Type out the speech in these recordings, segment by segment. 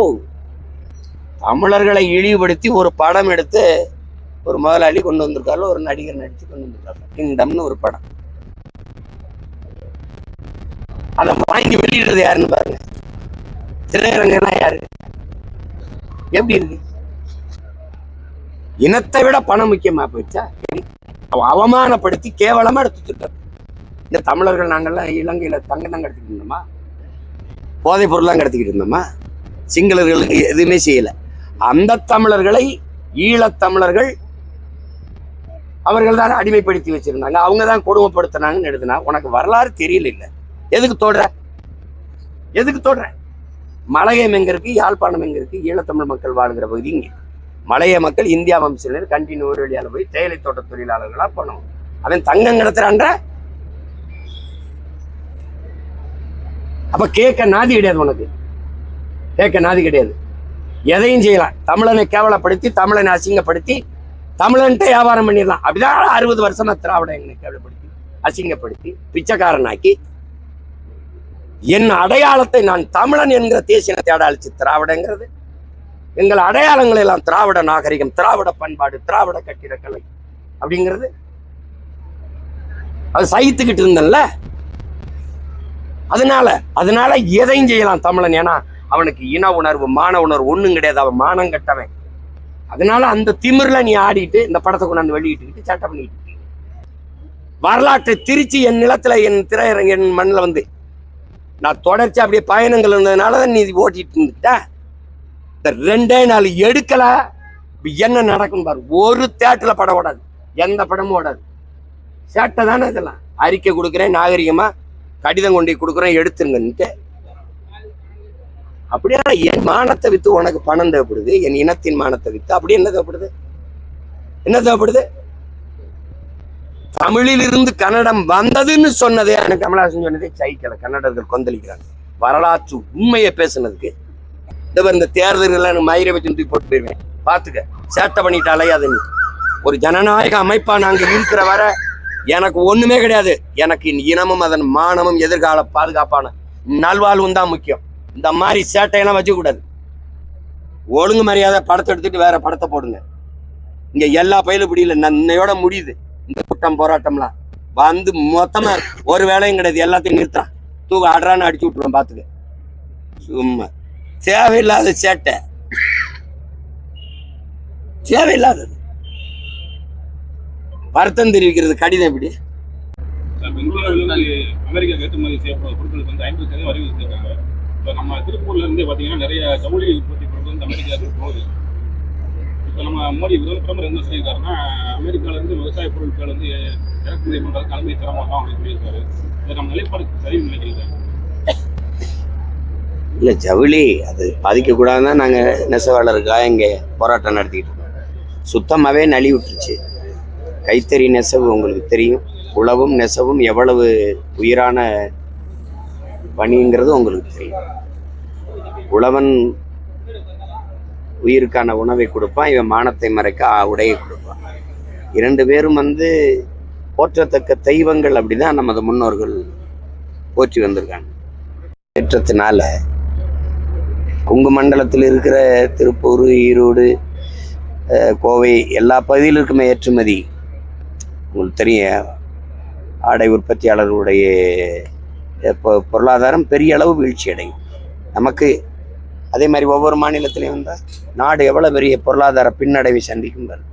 போகுது தமிழர்களை இழிவுபடுத்தி ஒரு படம் எடுத்து ஒரு முதலாளி கொண்டு வந்திருக்காரு ஒரு நடிகர் நடித்து கொண்டு வந்திருக்காரு கிங்டம்னு ஒரு படம். அதை வாங்கி வெளியிடுறது யாருன்னு பாருங்க. திரையரங்கன்னா யாரு? எப்படி இருக்கு? இனத்தை விட பணம் முக்கியமா போயிடுச்சா? அவமானப்படுத்தி கேவலமா எடுத்துட்டு இந்த தமிழர்கள் நாங்கள்லாம் இலங்கையில தங்கம் தான் கடத்திக்கிட்டு இருந்தோமா? போதைப் பொருள்லாம் கடத்திக்கிட்டு இருந்தோமா? சிங்களர்களுக்கு எதுவுமே செய்யலை. அந்த தமிழர்களை ஈழத்தமிழர்கள் அவர்கள் தான் அடிமைப்படுத்தி வச்சிருந்தாங்க. அவங்க தான் கொடுமைப்படுத்தினாங்கன்னு எழுதுனா உனக்கு வரலாறு தெரியல இல்ல எதுக்கு தோடுற? எதுக்கு தோடுற? மலையம் எங்க இருக்கு? யாழ்ப்பாணம் எங்க இருக்கு? ஈழத்தமிழ் மக்கள் வாழ்கிற பகுதி இங்கே. மலைய மக்கள் இந்தியா வம்சத்தினர் கண்டினியூ ஒரு வழியால போய் தேயிலை தோட்ட தொழிலாளர்களா பண்ணுவோம் அவன் தங்கம் கிடத்துறான்ற? அப்ப கேட்க நாதி கிடையாது உனக்கு. கேட்க நாதி கிடையாது. எதையும் செய்யலாம். தமிழனை கேவலப்படுத்தி தமிழனை அசிங்கப்படுத்தி தமிழன்ட்டு வியாபாரம் பண்ணிடலாம். அப்படிதான் அறுபது வருஷமா திராவிட எங்களை கேவலப்படுத்தி அசிங்கப்படுத்தி பிச்சைக்காரனாக்கி என் அடையாளத்தை நான் தமிழன் என்கிற தேசியத்தை அடையாளிச்சு திராவிடங்கிறது. எங்கள் அடையாளங்கள் எல்லாம் திராவிட நாகரிகம் திராவிட பண்பாடு திராவிட கட்டிடக்கலை அப்படிங்கிறது. அது சகித்துக்கிட்டு இருந்தல்ல அதனால அதனால எதையும் செய்யலாம் தமிழன். ஏன்னா அவனுக்கு இன உணர்வு மான உணர்வு ஒன்றும் கிடையாது. அவன் மானம் கட்டவன். அதனால அந்த திமிரில் நீ ஆடிட்டு இந்த படத்தை கொண்டாந்து வெளியிட்டுக்கிட்டு சட்டை பண்ணிட்டு வரலாற்றை திருச்சி என் நிலத்தில் என் திரையரங்க என் மண்ணில் வந்து நான் தொடர்ச்சி அப்படியே பயணங்கள் இருந்ததுனால தான் நீ ஓட்டிட்டு இருந்துட்டா. இந்த ரெண்டே நாள் எடுக்கலை. என்ன நடக்கும் பாரு. ஒரு தேட்டரில் படம் ஓடாது. எந்த படமும் ஓடாது. சேட்டை தானே இதெல்லாம். அறிக்கை கொடுக்குறேன் நாகரிகமாக கடிதம் கொண்டு கொடுக்குறேன் எடுத்துருங்கன்ட்டு. அப்படியா என் மானத்தை வித்து உனக்கு பணம் தேவைப்படுது என் இனத்தின் மானத்தை வித்து அப்படி என்ன தேவைப்படுது? என்ன தேவைப்படுது? தமிழில் இருந்து கன்னடம் வந்ததுன்னு சொன்னதே எனக்கு கமலஹாசன் சொன்னதே சைக்கல கன்னடர்கள் கொந்தளிக்கிறாங்க. வரலாற்று உண்மையை பேசுனதுக்கு. இந்த இந்த தேர்தல்கள் எனக்கு மயிரை வச்சு தூக்கி போட்டு போயிருவேன். பாத்துக்க சேட்டை பண்ணிட்டாலே அது ஒரு ஜனநாயக அமைப்பா நாங்க இருக்கிற வர எனக்கு ஒண்ணுமே கிடையாது. எனக்கு இனமும் அதன் மானமும் எதிர்கால பாதுகாப்பான நல்வாழ்வும் தான் முக்கியம். இந்த மாதிரி சேட்டையெல்லாம் வச்சுக்கூடாது ஒழுங்கு மரியாதை படத்தை எடுத்துட்டு வேற படத்தை போடுங்க. இங்க எல்லா பயிலும் பிடியில நன்னையோட முடியுது. இந்த கூட்டம் போராட்டம்லாம். வந்து மொத்தமா ஒரு வேலையும் கிடையாது எல்லாத்தையும் நிறுத்துறான் தூக்க ஆடுறான்னு அடிச்சு விட்டுருவோம் பாத்துக்க. சும்மா. தேவையில்லாத சேட்டை தேவையில்லாதது. வருத்தம் தெரிவிக்கிறது கடிதம் எப்படி அமெரிக்கா ஏற்றுமதி செய்யப்படும் பொருட்களுக்கு வந்து ஐம்பது சதவீதம் வரி இப்போ நம்ம திருப்பூர்ல இருந்து பார்த்தீங்கன்னா நிறைய ஜவுளி உற்பத்தி பொருட்கள் வந்து அமெரிக்காவுக்கு போகுது. இப்போ நம்ம மோடி பிரதமர் என்ன சொல்லியிருக்காருன்னா அமெரிக்காவிலேருந்து விவசாய பொருட்கள் வந்து இறக்குமதி பண்ணுறது தலைமை தர மாட்டோம் அப்படின்னு சொல்லியிருக்காரு. இதை நம்ம நிலைப்பாடு சரி நினைக்கிறேன் இல்ல ஜவுளி அது பாதிக்க கூடாதுதான் நாங்க நெசவாளருக்காக இங்க போராட்டம் நடத்திக்கிட்டு இருக்கோம். சுத்தமாவே நலி விட்டுருச்சு. கைத்தறி நெசவு உங்களுக்கு தெரியும். உழவும் நெசவும் எவ்வளவு உயிரான பணிங்கிறது உங்களுக்கு தெரியும். உழவன் உயிருக்கான உணவை கொடுப்பான் இவன் மானத்தை மறைக்க ஆ- உடையை கொடுப்பான். இரண்டு பேரும் வந்து போற்றத்தக்க தெய்வங்கள் அப்படிதான் நமது முன்னோர்கள் போற்றி வந்திருக்காங்க. ஏற்றத்தினால குங்குமண்டலத்தில் இருக்கிற திருப்பூர் ஈரோடு கோவை எல்லா பகுதியில் இருக்குமே ஏற்றுமதி. உங்களுக்கு தெரியும் ஆடை உற்பத்தியாளர்களுடைய பொருளாதாரம் பெரிய அளவு வீழ்ச்சி அடையும். நமக்கு அதே மாதிரி ஒவ்வொரு மாநிலத்திலையும் வந்தால் நாடு எவ்வளோ பெரிய பொருளாதார பின்னடைவை சந்திக்கும் பாரு.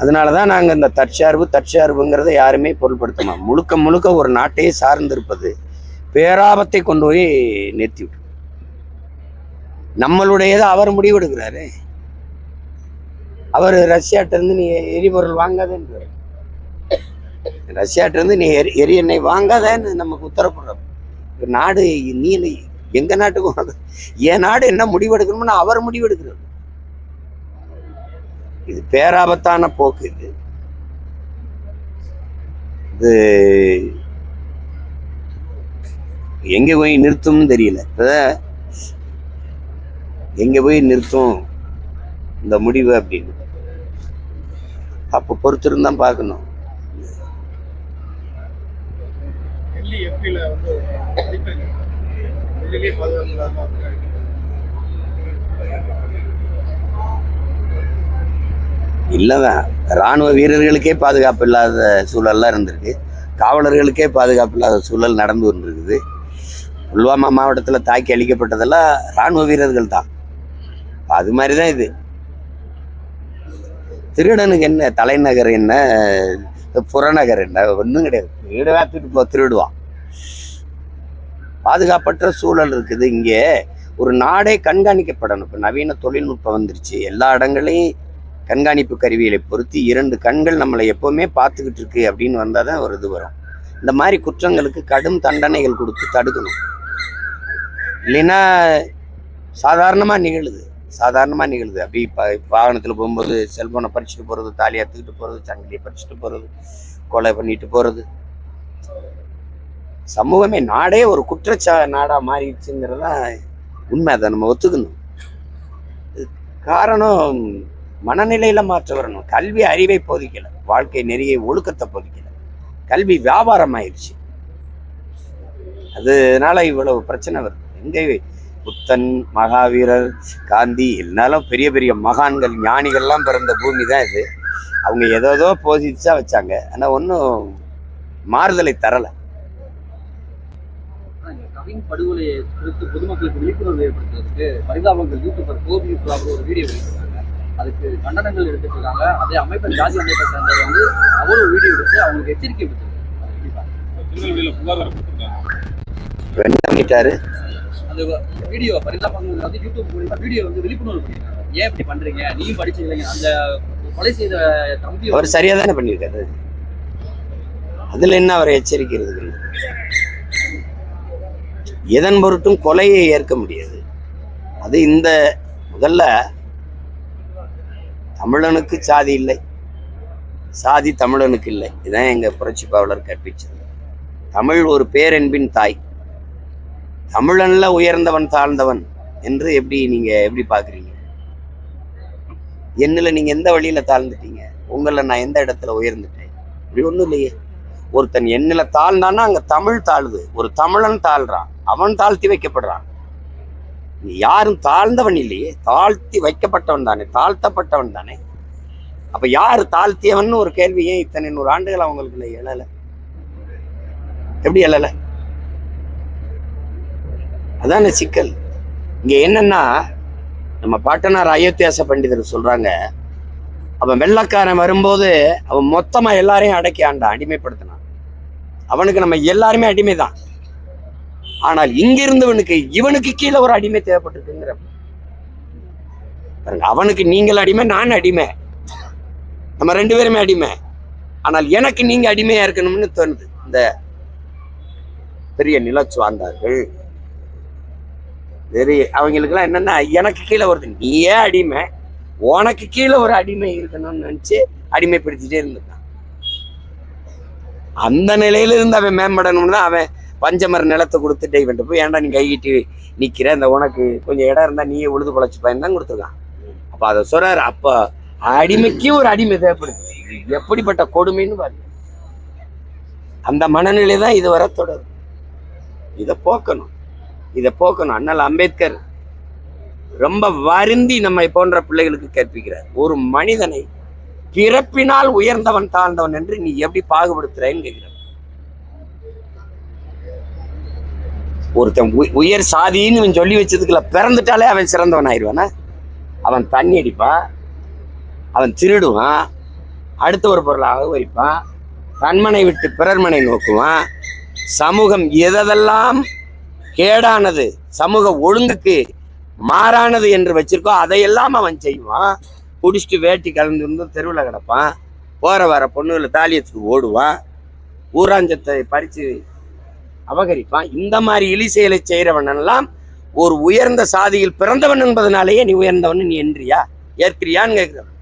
அதனால தான் நாங்கள் இந்த தற்சார்பு தற்சார்புங்கிறத யாருமே பொருட்படுத்தமா முழுக்க முழுக்க ஒரு நாட்டையே சார்ந்திருப்பது பேராபத்தை கொண்டு போய் நிறுத்தி விட்டு நம்மளுடையதை அவர் முடிவெடுக்கிறாரு அவர் ரஷ்யாட்ட இருந்து நீ எரிபொருள் வாங்காதன்றாரு. ரஷ்யாட்டிருந்து நீ எரி எரி எண்ணெய் வாங்காதன்னு நமக்கு உத்தரப்படுறோம் நாடு நீ எங்கள் எங்க நாட்டுக்கும் என் நாடு என்ன முடிவெடுக்கணும்னு அவர் முடிவெடுக்கிறார். இது பேராபத்தான போக்கு இது. இது எங்க போய் நிறுத்தும்னு தெரியல. இப்பதான் எங்க போய் நிறுத்தும் இந்த முடிவு அப்படின்னு. அப்ப பொறுத்திருந்தான் பார்க்கணும். டெல்லி எம்பியில் வந்து மதிப்பெண் பாதுகாப்பு இல்லைதான் ராணுவ வீரர்களுக்கே பாதுகாப்பு இல்லாத சூழல்லாம் இருந்திருக்கு. காவலர்களுக்கே பாதுகாப்பு இல்லாத சூழல் நடந்து வந்திருக்குது புல்வாமா மாவட்டத்தில் தாக்கி அழிக்கப்பட்டதெல்லாம் ராணுவ வீரர்கள் தான். அது மாதிரி தான் இது. திருடனுக்கு என்ன தலைநகர் என்ன புறநகர் என்ன ஒன்றும் கிடையாது. வீடு தூக்கிட்டு போ திருடுவான் பாதுகாப்பற்ற சூழல் இருக்குது. இங்கே ஒரு நாடே கண்காணிக்கப்படணும். இப்போ நவீன தொழில்நுட்பம் வந்துருச்சு. எல்லா இடங்களையும் கண்காணிப்பு கருவிகளை பொருத்தி இரண்டு கண்கள் நம்மளை எப்போவுமே பார்த்துக்கிட்டு இருக்கு அப்படின்னு வந்தால் தான் ஒரு இது வரும். இந்த மாதிரி குற்றங்களுக்கு கடும் தண்டனைகள் கொடுத்து தடுக்கணும். இல்லைன்னா சாதாரணமாக நிகழுது. சாதாரணமாக நிகழுது. அப்படி இப்போ வாகனத்தில் போகும்போது செல்ஃபோனை பறிச்சுட்டு போகிறது தாலி அறுத்துக்கிட்டு போகிறது சங்கிலியை பறிச்சுட்டு போகிறது கொலை பண்ணிட்டு போகிறது சமூகமே நாடே ஒரு குற்றச்சா நாடாக மாறிடுச்சுங்கிறதா உண்மை அதை நம்ம ஒத்துக்கணும். காரணம் மனநிலையில மாற்ற வரணும். கல்வி அறிவை போதிக்கலை. வாழ்க்கை நெறியை ஒழுக்கத்தை போதிக்கல. கல்வி வியாபாரம் ஆயிடுச்சு அதனால இவ்வளவு பிரச்சனை வருது. எங்கே புத்தன் மகாவீரர் காந்தி எல்லாரும் பெரிய பெரிய மகான்கள் ஞானிகள்லாம் பிறந்த பூமி தான் இது. அவங்க ஏதோ போதிச்சா வச்சாங்க. ஆனால் ஒன்றும் மாறுதலை தரலை. கவின் படுகொலையை குறித்து பொதுமக்களுக்கு விழிப்புணர்வு ஏற்படுத்துறதுக்கு பரிதாபங்கள் யூடியூபர் கோபி ஒரு வீடியோ வெளியிட்டிருக்காங்க. அதுக்கு கண்டனங்கள் எடுத்துட்டு இருக்காங்க அதே அமைப்பை ஜாதி அமைப்பை சேர்ந்தவர் வந்து அவரும் வீடியோ எடுத்து அவங்களுக்கு எச்சரிக்கை விட்டுருக்காங்க? திருநெல்வேலியில கொடுத்துருக்காங்க என்ன பண்ணிட்டாரு அந்த வீடியோ பரிதாபங்கள் வந்து யூடியூப் மூலியமா வீடியோ வந்து விழிப்புணர்வு பண்ணிருக்காங்க ஏன் இப்படி பண்றீங்க? நீயும் படிச்சீங்க அந்த கொலை செய்த தம்பி அவர் சரியா தானே பண்ணியிருக்காரு? அதுல என்ன அவரை எச்சரிக்கிறது எதன் பொருட்டும் கொலையை ஏற்க முடியாது. அது இந்த முதல்ல தமிழனுக்கு சாதி இல்லை. சாதி தமிழனுக்கு இல்லை. இதுதான் எங்கள் புரட்சி பாவலர் கற்பிச்சது. தமிழ் ஒரு பேரன்பின் தாய். தமிழன்ல உயர்ந்தவன் தாழ்ந்தவன் என்று எப்படி நீங்க எப்படி பாக்குறீங்க என்னில் நீங்க எந்த வழியில தாழ்ந்துட்டீங்க? உங்களை நான் எந்த இடத்துல உயர்ந்துட்டேன்? இப்படி ஒண்ணும் இல்லையே. ஒருத்தன் என்னில் தாழ்ந்தான்னா அங்க தமிழ் தாழ்வு ஒரு தமிழன் தாழ்றான். அவன் தாழ்த்தி வைக்கப்படுறான். நீ யாரும் தாழ்ந்தவன் இல்லையே. தாழ்த்தி வைக்கப்பட்டவன் தானே. தாழ்த்தப்பட்டவன் தானே. அப்ப யாரு தாழ்த்தியவன் ஒரு கேள்வி ஏன் இத்தனை நூறு ஆண்டுகள் அவங்களுக்கு எழல? எப்படி எழல? அதானே சிக்கல். இங்கே என்னன்னா நம்ம பாட்டனார் அயோத்தியாச பண்டிதர் சொல்றாங்க அவன் வெள்ளக்காரன் வரும்போது அவன் மொத்தமாக எல்லாரையும் அடக்கி ஆண்டான் அடிமைப்படுத்தினான். அவனுக்கு நம்ம எல்லாருமே அடிமை தான் ஆனால் இங்கிருந்தவனுக்கு இவனுக்கு கீழே ஒரு அடிமை தேவைப்பட்டிருக்குங்கிற அவனுக்கு நீங்கள் அடிமை நான் அடிமை. நம்ம ரெண்டு பேருமே அடிமை. ஆனால் எனக்கு நீங்க அடிமையா இருக்கணும்னு தோணுது. இந்த பெரிய நிலச்சுவாந்தார்கள். சரி அவங்களுக்குலாம் என்னன்னா எனக்கு கீழே வருது நீயே அடிமை. உனக்கு கீழே ஒரு அடிமை இருக்கணும்னு நினைச்சு அடிமைப்படுத்திட்டே இருந்துட்டான் அந்த நிலையில இருந்து அவன் மேம்படணும்னு தான் அவன் பஞ்சமர நிலத்தை கொடுத்துட்டு இவன்ட்டு போய் ஏன்டா நீ கைகிட்டு நிக்கிற? இந்த உனக்கு கொஞ்சம் இடம் இருந்தா நீயே உழுது பொழைச்சுப்பான்னு தான் கொடுத்துருக்கான். அப்போ அதை சொல்றாரு. அப்போ அடிமைக்கு ஒரு அடிமை தேவைப்படுது. எப்படிப்பட்ட கொடுமைன்னு பாருங்க. அந்த மனநிலை தான் இதுவரை தொடரும். இதை போக்கணும். இதை போக்கணும். அண்ணல் அம்பேத்கர் ரொம்ப வருந்தி நம்மை போன்ற பிள்ளைகளுக்கு கற்பிக்கிறார் ஒரு மனிதனை பிறப்பினால் உயர்ந்தவன் தாழ்ந்தவன் என்று நீ எப்படி பாகுபடுத்துறேன்னு கேட்கிறார். ஒருத்தன் உயர் சாதின்னு இவன் சொல்லி வச்சதுக்குள்ள பிறந்துட்டாலே அவன் சிறந்தவன் ஆயிடுவானா? அவன் தண்ணி அடிப்பான் அவன் திருடுவான் அடுத்த ஒரு பொருளை அகவரிப்பான் தன்மனை விட்டு பிறர்மனை நோக்குவான் சமூகம் எதெல்லாம் கேடானது சமூக ஒழுங்குக்கு மாறானது என்று வச்சிருக்கோ அதையெல்லாம் அவன் செய்வான். குடிச்சிட்டு வேட்டி கலந்து இருந்து தெருவில் கிடப்பான். போகிற வர பொண்ணுகளை தாலியத்துக்கு ஓடுவான். ஊராஞ்சத்தை பறித்து அபகரிப்பான். இந்த மாதிரி இழி செயலை செய்கிறவனெல்லாம் ஒரு உயர்ந்த சாதியில் பிறந்தவன் என்பதனாலேயே நீ உயர்ந்தவன் நீ என்றியா? ஏற்கிறியான்னு கேட்குறவன்.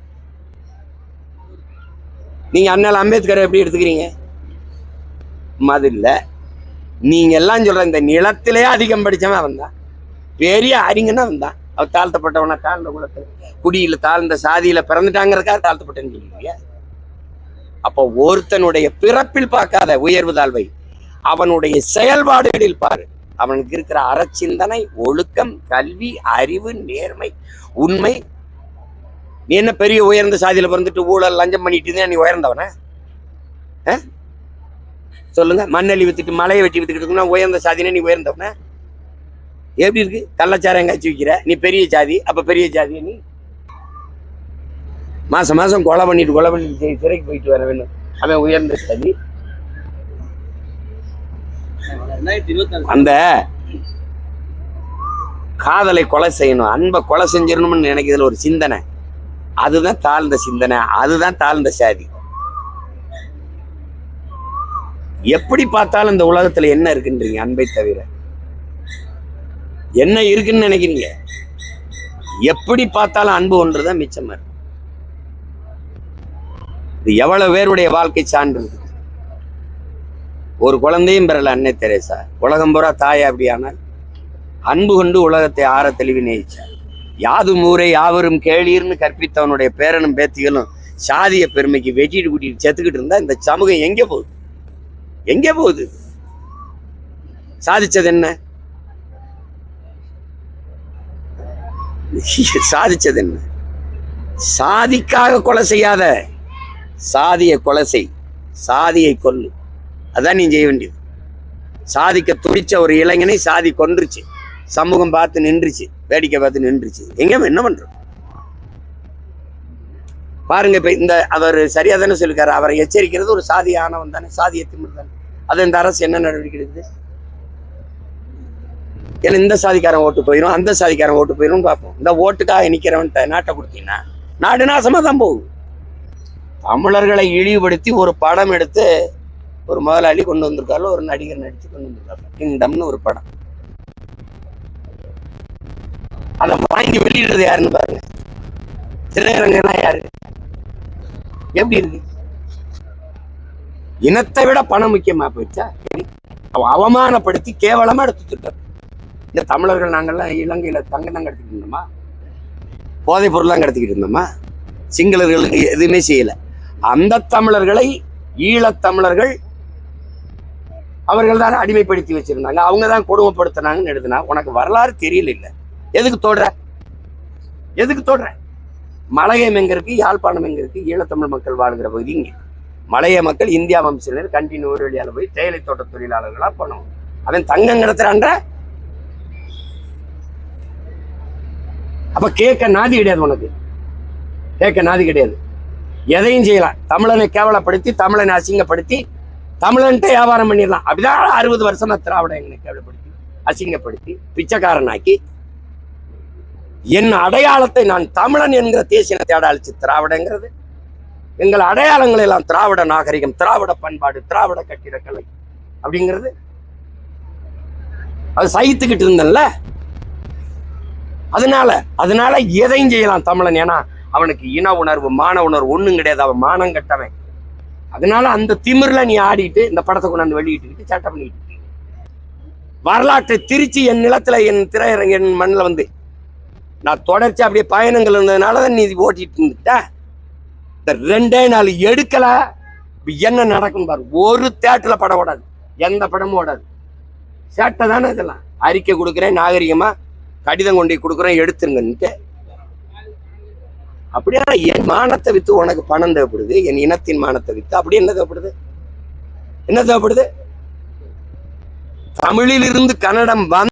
நீங்கள் அண்ணல் அம்பேத்கரை எப்படி எடுத்துக்கிறீங்க? அது இல்லை. நீங்க எல்லாம் சொல்ற இந்த நிலத்திலே அதிகம் படிச்சவன் அவன் தான் பெரிய அறிஞனா அவன் தான் தாழ்த்தப்பட்டவனா தாழ்ந்த குலத்தில் குடியில தாழ்ந்த சாதியில பிறந்துட்டாங்கிறதுக்காக தாழ்த்தப்பட்டேன்னு சொல்லுவீங்க. அப்போ ஒருத்தனுடைய பிறப்பில் பார்க்காத உயர்வு தாழ்வை அவனுடைய செயல்பாடுகளில் பாரு. அவனுக்கு இருக்கிற அறச்சிந்தனை ஒழுக்கம் கல்வி அறிவு நேர்மை உண்மை. நீ என்ன பெரிய உயர்ந்த சாதியில பிறந்துட்டு ஊழல் லஞ்சம் பண்ணிட்டு இருந்தா நீ உயர்ந்தவன? சொல்லுங்க மண்ணள்ளி வித்துட்டு மலையை வெட்டி வித்துக்கிட்டு இருக்கணும் உயர்ந்த சாதினா நீ உயர்ந்தவன. எப்படி இருக்கு? கள்ளச்சாரம் காய்ச்சி விற்கிற நீ பெரிய ஜாதி அப்ப பெரிய ஜாதி நீ மாசம் மாசம் கொலை பண்ணிட்டு கொலை பண்ணிட்டு சிறைக்கு போயிட்டு வர வேணும். அவன் உயர்ந்த சாதி. அந்த காதலை கொலை செய்யணும் அன்பை கொலை செஞ்சிடணும்னு நினைக்கிறதுல ஒரு சிந்தனை. அதுதான் தாழ்ந்த சிந்தனை அதுதான் தாழ்ந்த சாதி. எப்படி பார்த்தாலும் இந்த உலகத்துல என்ன இருக்குன்றீங்க? அன்பை தவிர. என்ன இருக்குன்னு நினைக்கிறீங்க? எப்படி பார்த்தாலும் அன்பு ஒன்றுதான் மிச்சமா இருக்கு. இது எவ்வளவு பேருடைய வாழ்க்கை சான்று? ஒரு குழந்தையும் பெறல அன்னை தெரேசா. உலகம் பூரா தாயா அப்படியானால் அன்பு கொண்டு உலகத்தை ஆற தெளிவு நேயிச்சார். யாதும் ஊரை யாவரும் கேளீர்னு கற்பித்தவனுடைய பேரனும் பேத்திகளும் சாதிய பெருமைக்கு வெட்டிட்டு கூட்டிட்டு செத்துக்கிட்டு இருந்தா இந்த சமூகம் எங்க போகுது? எங்க போகுது? சாதிச்சது என்ன? சாதிச்சது என்ன? சாதிக்காக கொலை செய்யாத சாதியை கொலை செய். சாதியை கொல்லு. அதான் நீ செய்ய வேண்டியது. சாதிக்க துடிச்ச ஒரு இளைஞனை சாதி கொன்றுச்சு. சமூகம் பார்த்து நின்றுச்சு. வேடிக்கை பார்த்து நின்றுச்சு. எங்க என்ன பண்றோம்? பாருங்க இப்ப இந்த அவர் சரியா தானே சொல்லிருக்காரு. அவரை எச்சரிக்கிறது ஒரு சாதி ஆனவன் தானே சாதிய திமிர் தானே. அது இந்த அரசு என்ன நடவடிக்கை எடுக்குது? ஏன்னா இந்த சாதிக்காரன் ஓட்டு போயிடும் அந்த சாதிக்காரன் ஓட்டு போயிடும் பார்ப்போம். இந்த ஓட்டுக்காக நிக்கிறவன்ட்ட நாட்டை கொடுத்தீங்கன்னா நாடு நாசமா தான் போகும். தமிழர்களை இழிவுபடுத்தி ஒரு படம் எடுத்து ஒரு முதலாளி கொண்டு வந்திருக்காரு ஒரு நடிகர் நடிச்சு கொண்டு வந்திருக்காரு கிங்டம்னு ஒரு படம். அதை வாங்கி வெளியிடுறது யாருன்னு பாருங்க. திரையரங்கன்னா யாரு? எப்படி இருக்கு? இனத்தை விட பணம் முக்கியமா போயிடுச்சா? அவமானப்படுத்தி கேவலமா எடுத்துட்டார் இந்த தமிழர்கள் நாங்கெல்லாம் இலங்கையில தங்கம் தான் கடத்திக்கிட்டு இருந்தோமா? போதைப் பொருள்லாம் கடத்திக்கிட்டு இருந்தோமா? சிங்களர்களுக்கு எதுவுமே செய்யல. அந்த தமிழர்களை ஈழத்தமிழர்கள் அவர்கள் தான் அடிமைப்படுத்தி வச்சிருந்தாங்க. அவங்க தான் கொடுமைப்படுத்தினாங்கன்னு எழுதுனா உனக்கு வரலாறு தெரியல இல்ல. எதுக்கு தோடுற? எதுக்கு தோடுற? மலையம் எங்கே இருக்குது யாழ்ப்பாணம் எங்க இருக்கு? ஈழத்தமிழ் மக்கள் வாழ்கிற பகுதி இங்கே. மலைய மக்கள் இந்தியா வம்சினர் கண்டினியூ ஒரு வழியால போய் தேயிலை தோட்ட தொழிலாளர்களா போனோம் அவன் தங்கம் கடத்துறான்ற? அப்ப கேட்க நாதி கிடையாது உனக்கு. கேட்க நாதி கிடையாது. எதையும் செய்யலாம். தமிழனை கேவலப்படுத்தி தமிழனை அசிங்கப்படுத்தி தமிழன்ட்டு வியாபாரம் பண்ணிடலாம். அப்படிதான் அறுபது வருஷமா திராவிட எங்களை கேவலப்படுத்தி அசிங்கப்படுத்தி பிச்சைக்காரனாக்கி என் அடையாளத்தை நான் தமிழன் என்கிற தேசியத்தை அடையாளிச்சு திராவிடங்கிறது. எங்கள் அடையாளங்கள் எல்லாம் திராவிட நாகரிகம் திராவிட பண்பாடு திராவிட கட்டிடக்கலை அப்படிங்கிறது. அது சகித்துக்கிட்டு இருந்தல்ல அதனால அதனால எதையும் செய்யலாம் தமிழன். ஏன்னா அவனுக்கு இன உணர்வு மான உணர்வு ஒன்றும் கிடையாது. அவன் மானம் கட்டவன். அதனால அந்த திமிரில் நீ ஆடிட்டு இந்த படத்தை கொண்டாந்து வெளியிட்டு சட்டம் பண்ணிட்டு வரலாற்றை திருச்சி என் நிலத்துல என் திரையரங்க என் மண்ணில் வந்து நான் தொடர்ச்சி அப்படியே பயணங்கள் இருந்ததுனால தான் நீ ஓட்டிட்டு இருந்துட்ட. இந்த ரெண்டே நாள் எடுக்கல. என்ன நடக்கும் பாரு. ஒரு தேட்டர்ல படம் ஓடாது. எந்த படமும் ஓடாது. சேட்டை தானே இதெல்லாம். அறிக்கை கொடுக்குறேன் நாகரிகமா கடிதம் கொண்டு கொடுக்குறேன் எடுத்துருங்கன்ட்டு. அப்படியே என் மானத்தை வித்து உனக்கு பணம் தேவைப்படுது. என் இனத்தின் மானத்தை வித்து. அப்படி என்ன தேவைப்படுது? என்ன தேவைப்படுது? தமிழிலிருந்து கன்னடம் வந்து